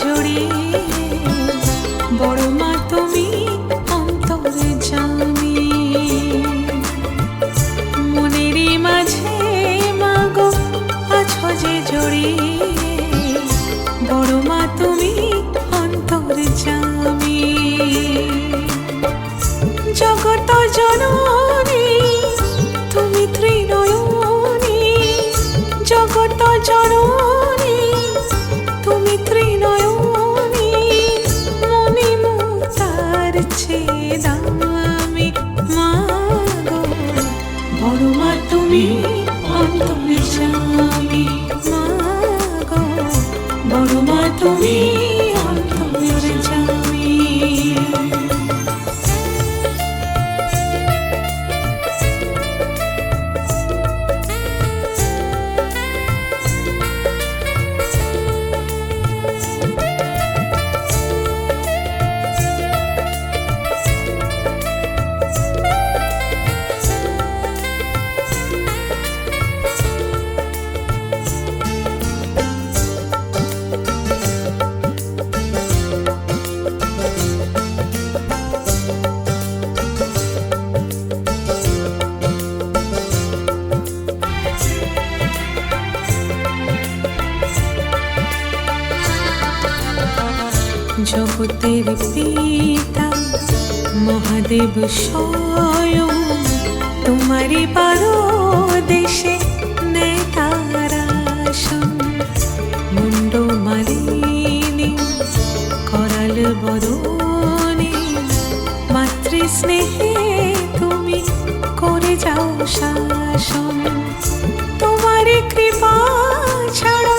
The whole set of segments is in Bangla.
যে তুমি অন্তরে জামি মাগো বড় মা তুমি অন্তরে জামি জগতের পিতা, মহাদেব স্বয়ং তোমারি পারো দেশে নেতারাসন মুন্ড মালিনী, করাল বদনে মাতৃ স্নেহে তুমি করে যাও শাসন। তোমার কৃপা ছাড়া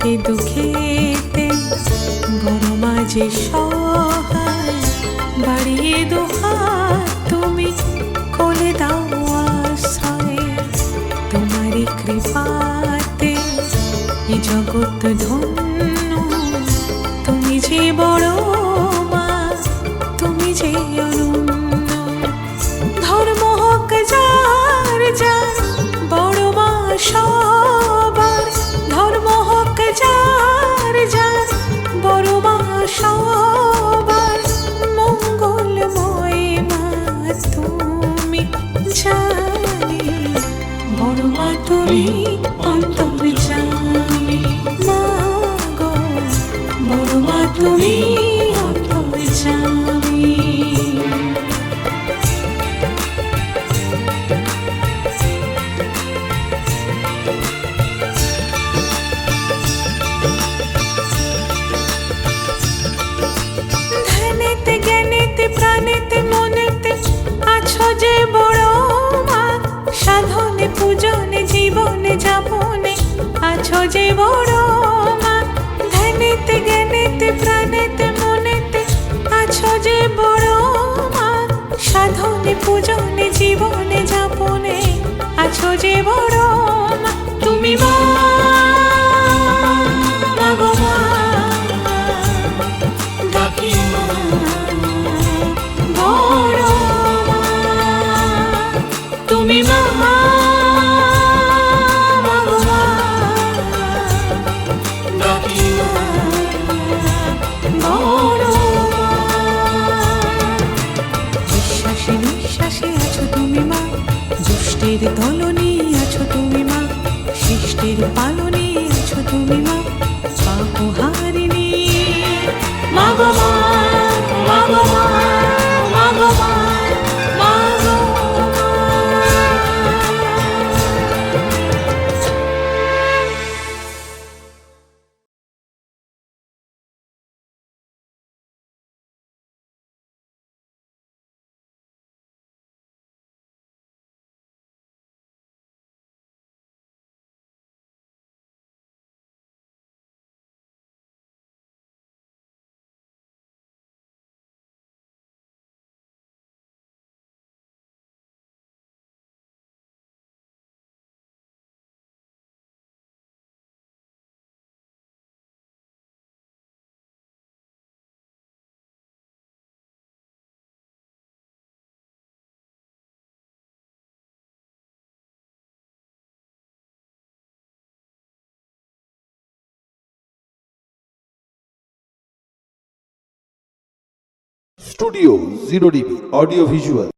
সুখেতে দুঃখেতে বড় মাঝে সহায়, বাড়িয়ে দোহাত তুমি কোলে দাও আশ্রয় তোমারই কৃপাতে এই জগৎ ধন্য। তুমি যে বড় মা, তুমি যে অনন্য মা তুমি অন্তর জানি না গো বড় মা তুমি আছো যে বড় মা, ধ্যানেতে, জ্ঞানেতে, প্রাণেতে, মনেতে, আছো যে বড় মা, সাধনে, পূজনে, জীবনে, যাপনে, আছো যে বড় দুষ্টের দলনে আছো তুমি মা। সৃষ্টির পালনে আছো তুমি মা। মা। Studio zero DB audio visual